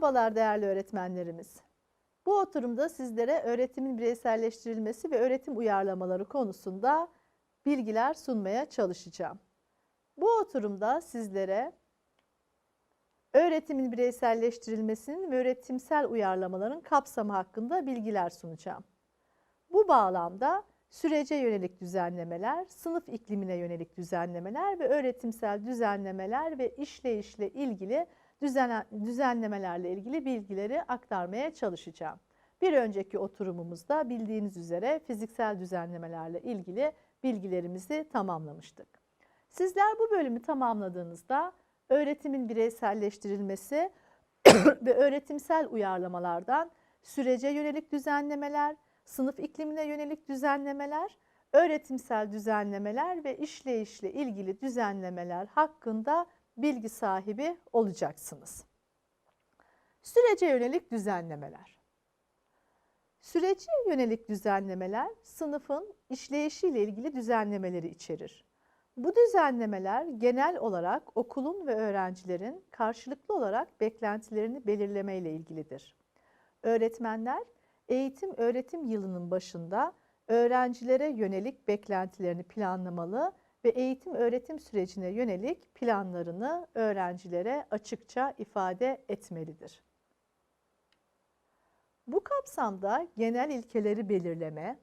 Merhabalar değerli öğretmenlerimiz. Bu oturumda sizlere öğretimin bireyselleştirilmesi ve öğretim uyarlamaları konusunda bilgiler sunmaya çalışacağım. Bu oturumda sizlere öğretimin bireyselleştirilmesinin ve öğretimsel uyarlamaların kapsamı hakkında bilgiler sunacağım. Bu bağlamda sürece yönelik düzenlemeler, sınıf iklimine yönelik düzenlemeler ve öğretimsel düzenlemeler ve işleyişle ilgili düzen, düzenlemelerle ilgili bilgileri aktarmaya çalışacağım. Bir önceki oturumumuzda bildiğiniz üzere fiziksel düzenlemelerle ilgili bilgilerimizi tamamlamıştık. Sizler bu bölümü tamamladığınızda öğretimin bireyselleştirilmesi ve öğretimsel uyarlamalardan sürece yönelik düzenlemeler, sınıf iklimine yönelik düzenlemeler, öğretimsel düzenlemeler ve işleyişle ilgili düzenlemeler hakkında bilgi sahibi olacaksınız. Sürece yönelik düzenlemeler. Sürece yönelik düzenlemeler sınıfın işleyişiyle ilgili düzenlemeleri içerir. Bu düzenlemeler genel olarak okulun ve öğrencilerin karşılıklı olarak beklentilerini belirleme ile ilgilidir. Öğretmenler eğitim öğretim yılının başında öğrencilere yönelik beklentilerini planlamalı ve eğitim öğretim sürecine yönelik planlarını öğrencilere açıkça ifade etmelidir. Bu kapsamda genel ilkeleri belirleme,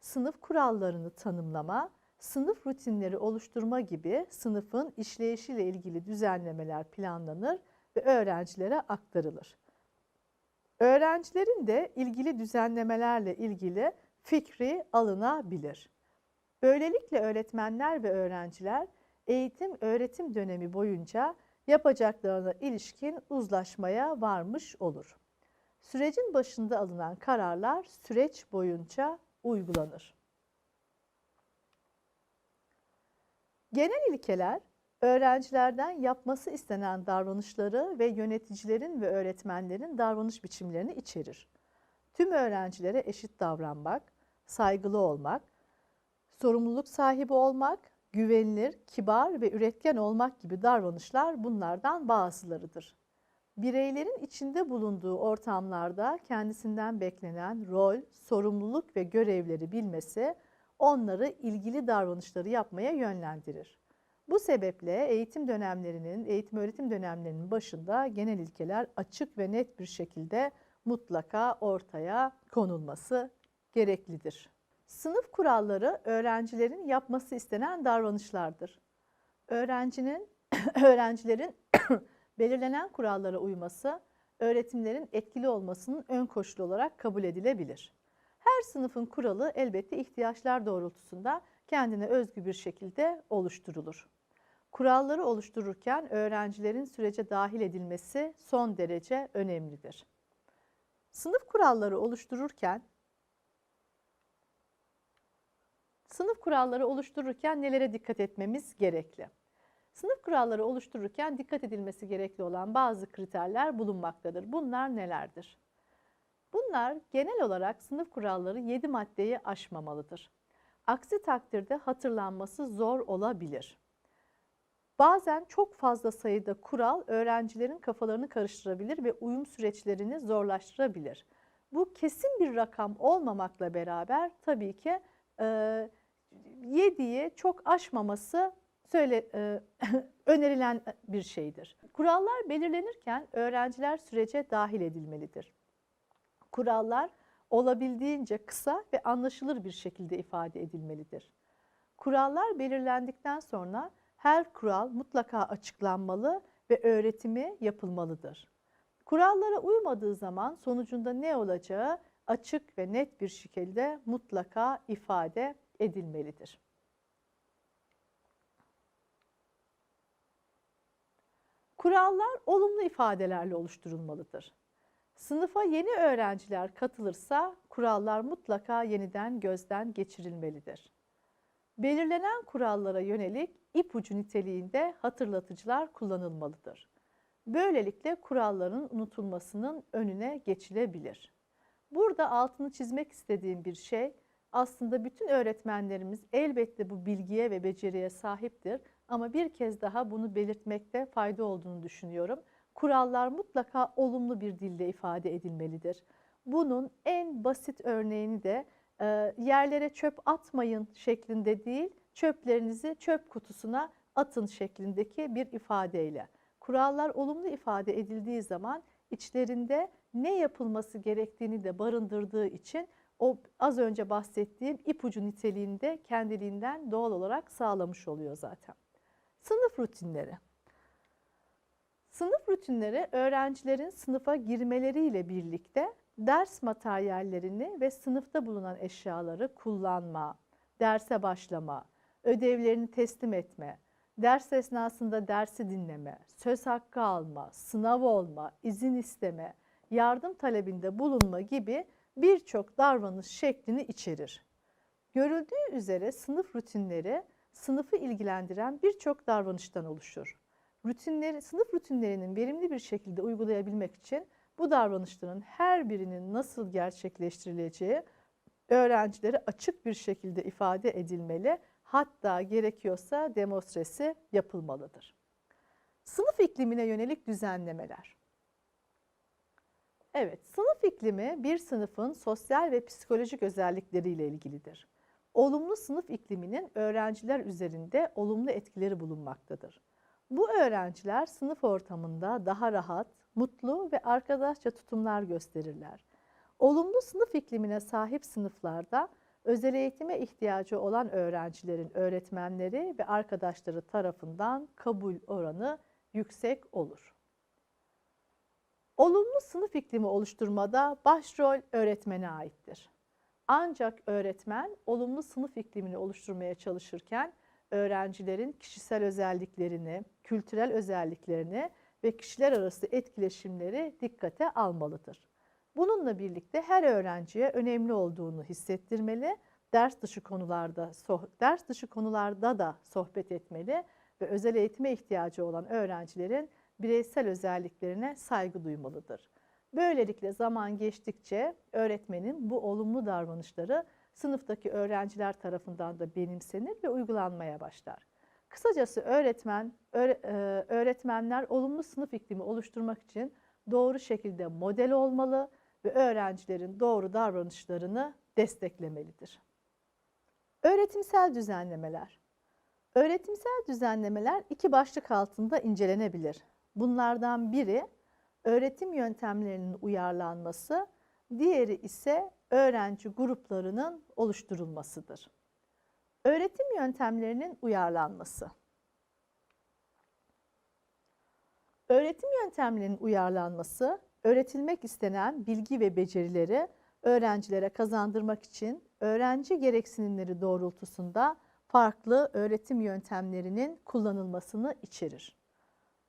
sınıf kurallarını tanımlama, sınıf rutinleri oluşturma gibi sınıfın işleyişiyle ilgili düzenlemeler planlanır ve öğrencilere aktarılır. Öğrencilerin de ilgili düzenlemelerle ilgili fikri alınabilir. Böylelikle öğretmenler ve öğrenciler eğitim öğretim dönemi boyunca yapacaklarına ilişkin uzlaşmaya varmış olur. Sürecin başında alınan kararlar süreç boyunca uygulanır. Genel ilkeler öğrencilerden yapması istenen davranışları ve yöneticilerin ve öğretmenlerin davranış biçimlerini içerir. Tüm öğrencilere eşit davranmak, saygılı olmak, sorumluluk sahibi olmak, güvenilir, kibar ve üretken olmak gibi davranışlar bunlardan bazılarıdır. Bireylerin içinde bulunduğu ortamlarda kendisinden beklenen rol, sorumluluk ve görevleri bilmesi onları ilgili davranışları yapmaya yönlendirir. Bu sebeple eğitim dönemlerinin, eğitim öğretim dönemlerinin başında genel ilkeler açık ve net bir şekilde mutlaka ortaya konulması gereklidir. Sınıf kuralları öğrencilerin yapması istenen davranışlardır. Öğrencinin öğrencilerin belirlenen kurallara uyması öğretimlerin etkili olmasının ön koşulu olarak kabul edilebilir. Her sınıfın kuralı elbette ihtiyaçlar doğrultusunda kendine özgü bir şekilde oluşturulur. Kuralları oluştururken öğrencilerin sürece dahil edilmesi son derece önemlidir. Sınıf kuralları oluştururken Sınıf kuralları oluştururken nelere dikkat etmemiz gerekli? Sınıf kuralları oluştururken dikkat edilmesi gerekli olan bazı kriterler bulunmaktadır. Bunlar nelerdir? Bunlar genel olarak sınıf kuralları 7 maddeyi aşmamalıdır. Aksi takdirde hatırlanması zor olabilir. Bazen çok fazla sayıda kural öğrencilerin kafalarını karıştırabilir ve uyum süreçlerini zorlaştırabilir. Bu kesin bir rakam olmamakla beraber tabii ki e, 7'yi çok aşmaması söyle e, önerilen bir şeydir. Kurallar belirlenirken öğrenciler sürece dahil edilmelidir. Kurallar olabildiğince kısa ve anlaşılır bir şekilde ifade edilmelidir. Kurallar belirlendikten sonra her kural mutlaka açıklanmalı ve öğretimi yapılmalıdır. Kurallara uymadığı zaman sonucunda ne olacağı açık ve net bir şekilde mutlaka ifade edilmelidir. Kurallar olumlu ifadelerle oluşturulmalıdır. Sınıfa yeni öğrenciler katılırsa kurallar mutlaka yeniden gözden geçirilmelidir. Belirlenen kurallara yönelik ipucu niteliğinde hatırlatıcılar kullanılmalıdır. Böylelikle kuralların unutulmasının önüne geçilebilir. Burada altını çizmek istediğim bir şey aslında bütün öğretmenlerimiz elbette bu bilgiye ve beceriye sahiptir ama bir kez daha bunu belirtmekte fayda olduğunu düşünüyorum. kurallar mutlaka olumlu bir dilde ifade edilmelidir. Bunun en basit örneğini de e, yerlere çöp atmayın şeklinde değil, çöplerinizi çöp kutusuna atın şeklindeki bir ifadeyle. Kurallar olumlu ifade edildiği zaman içlerinde ne yapılması gerektiğini de barındırdığı için o az önce bahsettiğim ipucu niteliğinde kendiliğinden doğal olarak sağlamış oluyor zaten. Sınıf rutinleri. Sınıf rutinleri öğrencilerin sınıfa girmeleriyle birlikte ders materyallerini ve sınıfta bulunan eşyaları kullanma, derse başlama, ödevlerini teslim etme, ders esnasında dersi dinleme, söz hakkı alma, sınav olma, izin isteme, yardım talebinde bulunma gibi birçok davranış şeklini içerir. Görüldüğü üzere sınıf rutinleri sınıfı ilgilendiren birçok davranıştan oluşur. Rutinleri, sınıf rutinlerinin verimli bir şekilde uygulayabilmek için bu davranışların her birinin nasıl gerçekleştirileceği öğrencilere açık bir şekilde ifade edilmeli, hatta gerekiyorsa demonstresi yapılmalıdır. Sınıf iklimine yönelik düzenlemeler. Evet, sınıf iklimi bir sınıfın sosyal ve psikolojik özellikleriyle ilgilidir. Olumlu sınıf ikliminin öğrenciler üzerinde olumlu etkileri bulunmaktadır. Bu öğrenciler sınıf ortamında daha rahat, mutlu ve arkadaşça tutumlar gösterirler. Olumlu sınıf iklimine sahip sınıflarda özel eğitime ihtiyacı olan öğrencilerin öğretmenleri ve arkadaşları tarafından kabul oranı yüksek olur. Olumlu sınıf iklimi oluşturmada başrol öğretmene aittir. Ancak öğretmen olumlu sınıf iklimini oluşturmaya çalışırken öğrencilerin kişisel özelliklerini, kültürel özelliklerini ve kişiler arası etkileşimleri dikkate almalıdır. Bununla birlikte her öğrenciye önemli olduğunu hissettirmeli, ders dışı konularda ders dışı konularda da sohbet etmeli ve özel eğitime ihtiyacı olan öğrencilerin bireysel özelliklerine saygı duymalıdır. Böylelikle zaman geçtikçe öğretmenin bu olumlu davranışları sınıftaki öğrenciler tarafından da benimsenir ve uygulanmaya başlar. Kısacası öğretmen, e, öğretmenler olumlu sınıf iklimi oluşturmak için doğru şekilde model olmalı ve öğrencilerin doğru davranışlarını desteklemelidir. Öğretimsel düzenlemeler. Öğretimsel düzenlemeler iki başlık altında incelenebilir. Bunlardan biri öğretim yöntemlerinin uyarlanması, diğeri ise öğrenci gruplarının oluşturulmasıdır. Öğretim yöntemlerinin uyarlanması. Öğretim yöntemlerinin uyarlanması, öğretilmek istenen bilgi ve becerileri öğrencilere kazandırmak için öğrenci gereksinimleri doğrultusunda farklı öğretim yöntemlerinin kullanılmasını içerir.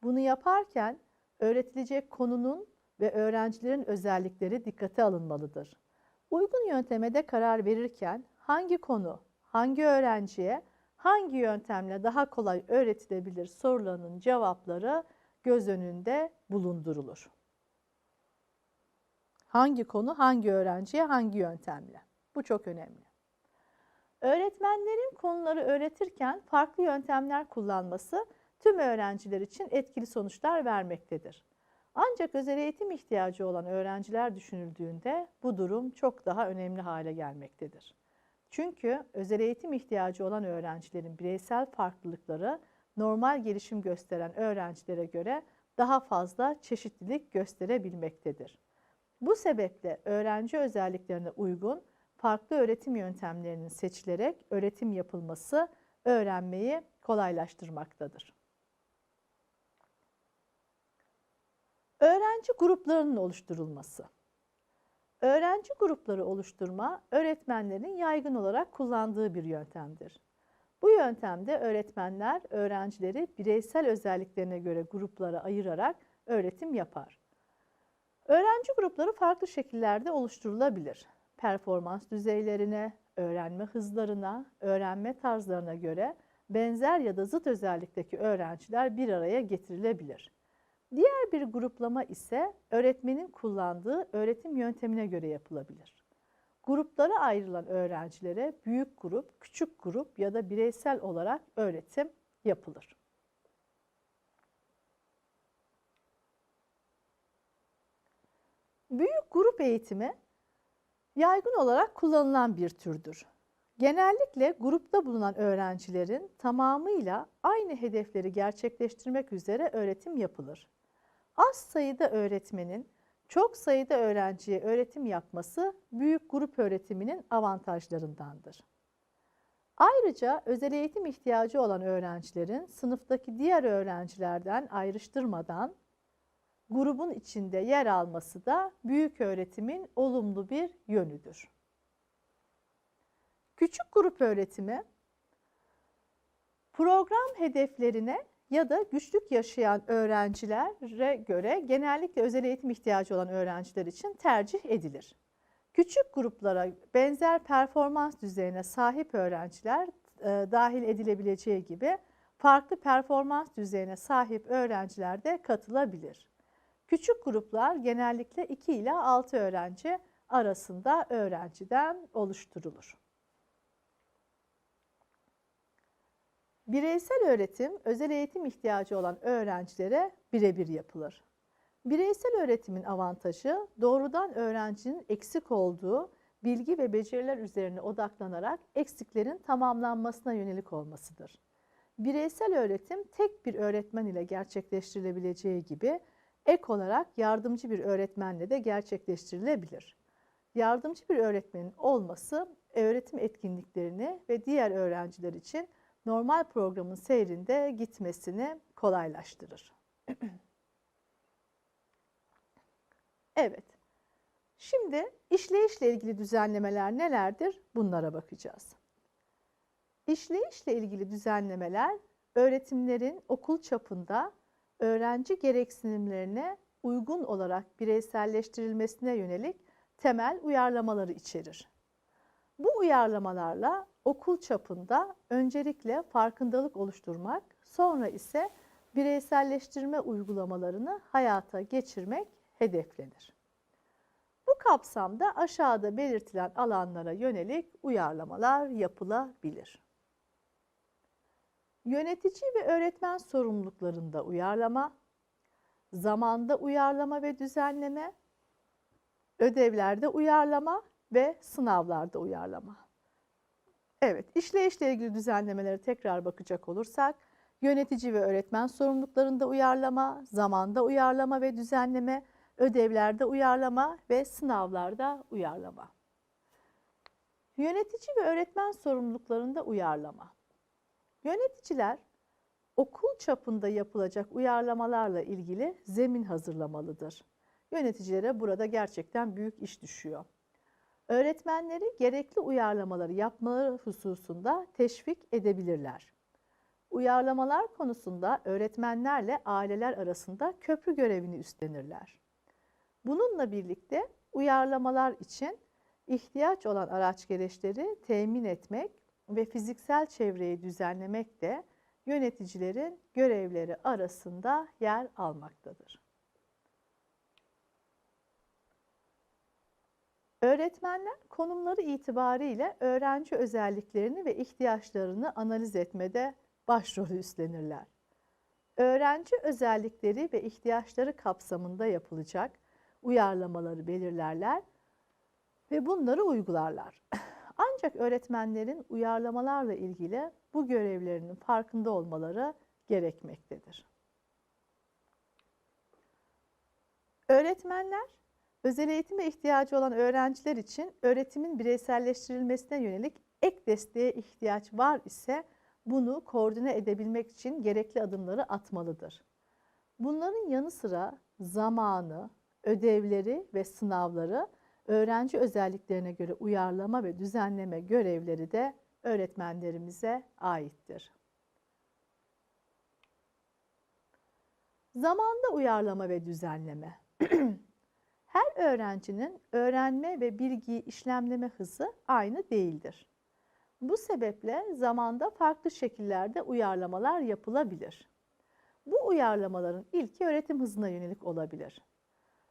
Bunu yaparken öğretilecek konunun ve öğrencilerin özellikleri dikkate alınmalıdır. Uygun yönteme de karar verirken hangi konu, hangi öğrenciye, hangi yöntemle daha kolay öğretilebilir sorularının cevapları göz önünde bulundurulur. Hangi konu, hangi öğrenciye, hangi yöntemle? Bu çok önemli. Öğretmenlerin konuları öğretirken farklı yöntemler kullanması tüm öğrenciler için etkili sonuçlar vermektedir. Ancak özel eğitim ihtiyacı olan öğrenciler düşünüldüğünde bu durum çok daha önemli hale gelmektedir. Çünkü özel eğitim ihtiyacı olan öğrencilerin bireysel farklılıkları normal gelişim gösteren öğrencilere göre daha fazla çeşitlilik gösterebilmektedir. Bu sebeple öğrenci özelliklerine uygun farklı öğretim yöntemlerinin seçilerek öğretim yapılması öğrenmeyi kolaylaştırmaktadır. Öğrenci gruplarının oluşturulması. Öğrenci grupları oluşturma öğretmenlerin yaygın olarak kullandığı bir yöntemdir. Bu yöntemde öğretmenler öğrencileri bireysel özelliklerine göre gruplara ayırarak öğretim yapar. Öğrenci grupları farklı şekillerde oluşturulabilir. Performans düzeylerine, öğrenme hızlarına, öğrenme tarzlarına göre benzer ya da zıt özellikteki öğrenciler bir araya getirilebilir. Diğer bir gruplama ise öğretmenin kullandığı öğretim yöntemine göre yapılabilir. Gruplara ayrılan öğrencilere büyük grup, küçük grup ya da bireysel olarak öğretim yapılır. Büyük grup eğitimi yaygın olarak kullanılan bir türdür. Genellikle grupta bulunan öğrencilerin tamamıyla aynı hedefleri gerçekleştirmek üzere öğretim yapılır. Az sayıda öğretmenin çok sayıda öğrenciye öğretim yapması büyük grup öğretiminin avantajlarındandır. Ayrıca özel eğitim ihtiyacı olan öğrencilerin sınıftaki diğer öğrencilerden ayrıştırmadan grubun içinde yer alması da büyük öğretimin olumlu bir yönüdür. Küçük grup öğretimi program hedeflerine ya da güçlük yaşayan öğrencilere göre genellikle özel eğitim ihtiyacı olan öğrenciler için tercih edilir. Küçük gruplara benzer performans düzeyine sahip öğrenciler e, dahil edilebileceği gibi farklı performans düzeyine sahip öğrenciler de katılabilir. Küçük gruplar genellikle 2 ile 6 öğrenci arasında öğrenciden oluşturulur. Bireysel öğretim, özel eğitim ihtiyacı olan öğrencilere birebir yapılır. Bireysel öğretimin avantajı doğrudan öğrencinin eksik olduğu bilgi ve beceriler üzerine odaklanarak eksiklerin tamamlanmasına yönelik olmasıdır. Bireysel öğretim tek bir öğretmen ile gerçekleştirilebileceği gibi ek olarak yardımcı bir öğretmenle de gerçekleştirilebilir. Yardımcı bir öğretmenin olması öğretim etkinliklerini ve diğer öğrenciler için normal programın seyrinde gitmesini kolaylaştırır. evet. Şimdi işleyişle ilgili düzenlemeler nelerdir? Bunlara bakacağız. İşleyişle ilgili düzenlemeler öğretimlerin okul çapında öğrenci gereksinimlerine uygun olarak bireyselleştirilmesine yönelik temel uyarlamaları içerir. Bu uyarlamalarla okul çapında öncelikle farkındalık oluşturmak, sonra ise bireyselleştirme uygulamalarını hayata geçirmek hedeflenir. Bu kapsamda aşağıda belirtilen alanlara yönelik uyarlamalar yapılabilir. Yönetici ve öğretmen sorumluluklarında uyarlama, zamanda uyarlama ve düzenleme, ödevlerde uyarlama ve sınavlarda uyarlama. Evet, işleyişle ilgili düzenlemelere tekrar bakacak olursak, yönetici ve öğretmen sorumluluklarında uyarlama, zamanda uyarlama ve düzenleme, ödevlerde uyarlama ve sınavlarda uyarlama. Yönetici ve öğretmen sorumluluklarında uyarlama. Yöneticiler okul çapında yapılacak uyarlamalarla ilgili zemin hazırlamalıdır. Yöneticilere burada gerçekten büyük iş düşüyor. Öğretmenleri gerekli uyarlamaları yapmaları hususunda teşvik edebilirler. Uyarlamalar konusunda öğretmenlerle aileler arasında köprü görevini üstlenirler. Bununla birlikte uyarlamalar için ihtiyaç olan araç gereçleri temin etmek ve fiziksel çevreyi düzenlemek de yöneticilerin görevleri arasında yer almaktadır. Öğretmenler konumları itibariyle öğrenci özelliklerini ve ihtiyaçlarını analiz etmede başrolü üstlenirler. Öğrenci özellikleri ve ihtiyaçları kapsamında yapılacak uyarlamaları belirlerler ve bunları uygularlar. Ancak öğretmenlerin uyarlamalarla ilgili bu görevlerinin farkında olmaları gerekmektedir. Öğretmenler özel eğitime ihtiyacı olan öğrenciler için öğretimin bireyselleştirilmesine yönelik ek desteğe ihtiyaç var ise bunu koordine edebilmek için gerekli adımları atmalıdır. Bunların yanı sıra zamanı, ödevleri ve sınavları öğrenci özelliklerine göre uyarlama ve düzenleme görevleri de öğretmenlerimize aittir. Zamanda uyarlama ve düzenleme. Her öğrencinin öğrenme ve bilgiyi işlemleme hızı aynı değildir. Bu sebeple zamanda farklı şekillerde uyarlamalar yapılabilir. Bu uyarlamaların ilki öğretim hızına yönelik olabilir.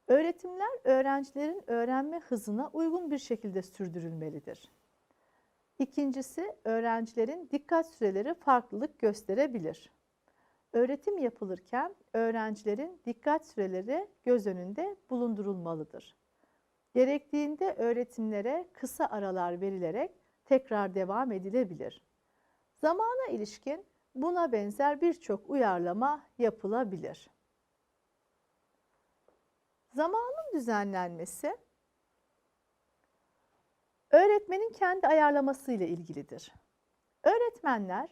Öğretimler öğrencilerin öğrenme hızına uygun bir şekilde sürdürülmelidir. İkincisi, öğrencilerin dikkat süreleri farklılık gösterebilir. Öğretim yapılırken öğrencilerin dikkat süreleri göz önünde bulundurulmalıdır. Gerektiğinde öğretimlere kısa aralar verilerek tekrar devam edilebilir. Zamana ilişkin buna benzer birçok uyarlama yapılabilir. Zamanın düzenlenmesi öğretmenin kendi ayarlaması ile ilgilidir. Öğretmenler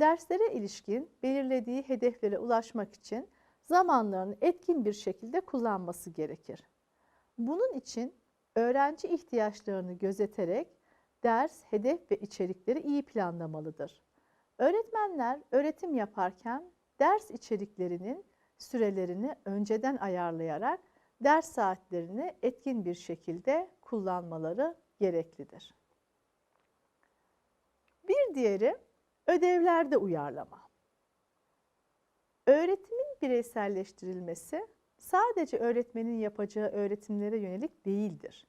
derslere ilişkin belirlediği hedeflere ulaşmak için zamanlarını etkin bir şekilde kullanması gerekir. Bunun için öğrenci ihtiyaçlarını gözeterek ders, hedef ve içerikleri iyi planlamalıdır. Öğretmenler öğretim yaparken ders içeriklerinin sürelerini önceden ayarlayarak ders saatlerini etkin bir şekilde kullanmaları gereklidir. Bir diğeri ödevlerde uyarlama. Öğretimin bireyselleştirilmesi sadece öğretmenin yapacağı öğretimlere yönelik değildir.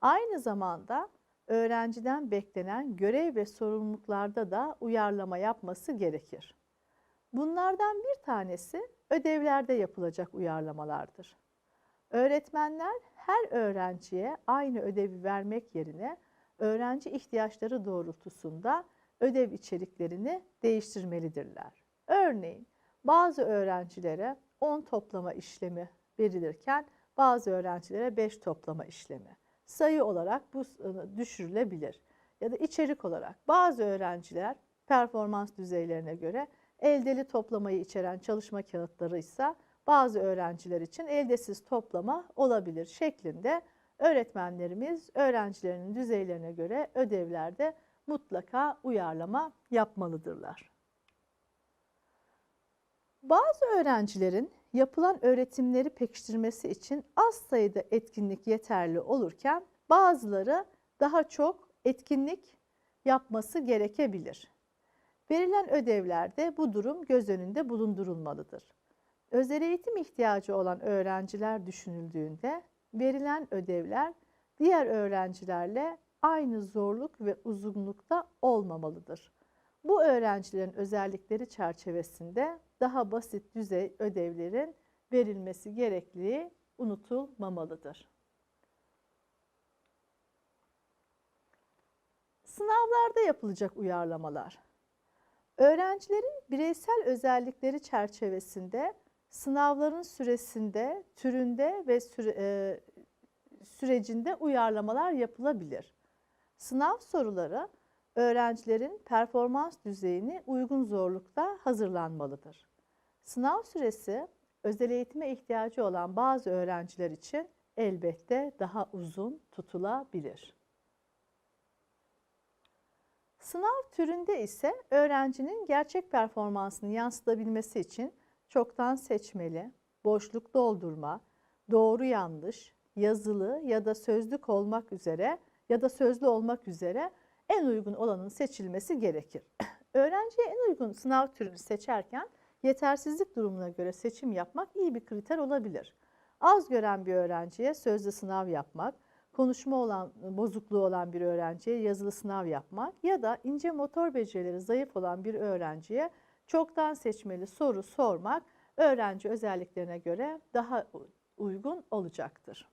Aynı zamanda öğrenciden beklenen görev ve sorumluluklarda da uyarlama yapması gerekir. Bunlardan bir tanesi ödevlerde yapılacak uyarlamalardır. Öğretmenler her öğrenciye aynı ödevi vermek yerine öğrenci ihtiyaçları doğrultusunda ödev içeriklerini değiştirmelidirler. Örneğin bazı öğrencilere 10 toplama işlemi verilirken bazı öğrencilere 5 toplama işlemi. Sayı olarak bu düşürülebilir. Ya da içerik olarak bazı öğrenciler performans düzeylerine göre eldeli toplamayı içeren çalışma kağıtları ise bazı öğrenciler için eldesiz toplama olabilir şeklinde öğretmenlerimiz öğrencilerinin düzeylerine göre ödevlerde mutlaka uyarlama yapmalıdırlar. Bazı öğrencilerin yapılan öğretimleri pekiştirmesi için az sayıda etkinlik yeterli olurken bazıları daha çok etkinlik yapması gerekebilir. Verilen ödevlerde bu durum göz önünde bulundurulmalıdır. Özel eğitim ihtiyacı olan öğrenciler düşünüldüğünde verilen ödevler diğer öğrencilerle aynı zorluk ve uzunlukta olmamalıdır. Bu öğrencilerin özellikleri çerçevesinde daha basit düzey ödevlerin verilmesi gerekliliği unutulmamalıdır. Sınavlarda yapılacak uyarlamalar. Öğrencilerin bireysel özellikleri çerçevesinde sınavların süresinde, türünde ve süre, e, sürecinde uyarlamalar yapılabilir. Sınav soruları öğrencilerin performans düzeyini uygun zorlukta hazırlanmalıdır. Sınav süresi özel eğitime ihtiyacı olan bazı öğrenciler için elbette daha uzun tutulabilir. Sınav türünde ise öğrencinin gerçek performansını yansıtabilmesi için çoktan seçmeli, boşluk doldurma, doğru yanlış, yazılı ya da sözlük olmak üzere ya da sözlü olmak üzere en uygun olanın seçilmesi gerekir. Öğrenciye en uygun sınav türünü seçerken yetersizlik durumuna göre seçim yapmak iyi bir kriter olabilir. Az gören bir öğrenciye sözlü sınav yapmak, konuşma olan bozukluğu olan bir öğrenciye yazılı sınav yapmak ya da ince motor becerileri zayıf olan bir öğrenciye çoktan seçmeli soru sormak öğrenci özelliklerine göre daha uygun olacaktır.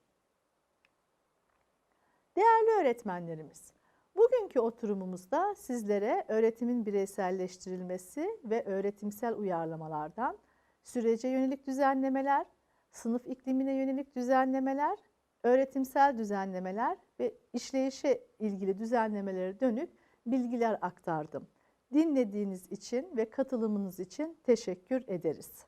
Değerli öğretmenlerimiz, bugünkü oturumumuzda sizlere öğretimin bireyselleştirilmesi ve öğretimsel uyarlamalardan, sürece yönelik düzenlemeler, sınıf iklimine yönelik düzenlemeler, öğretimsel düzenlemeler ve işleyişe ilgili düzenlemelere dönük bilgiler aktardım. Dinlediğiniz için ve katılımınız için teşekkür ederiz.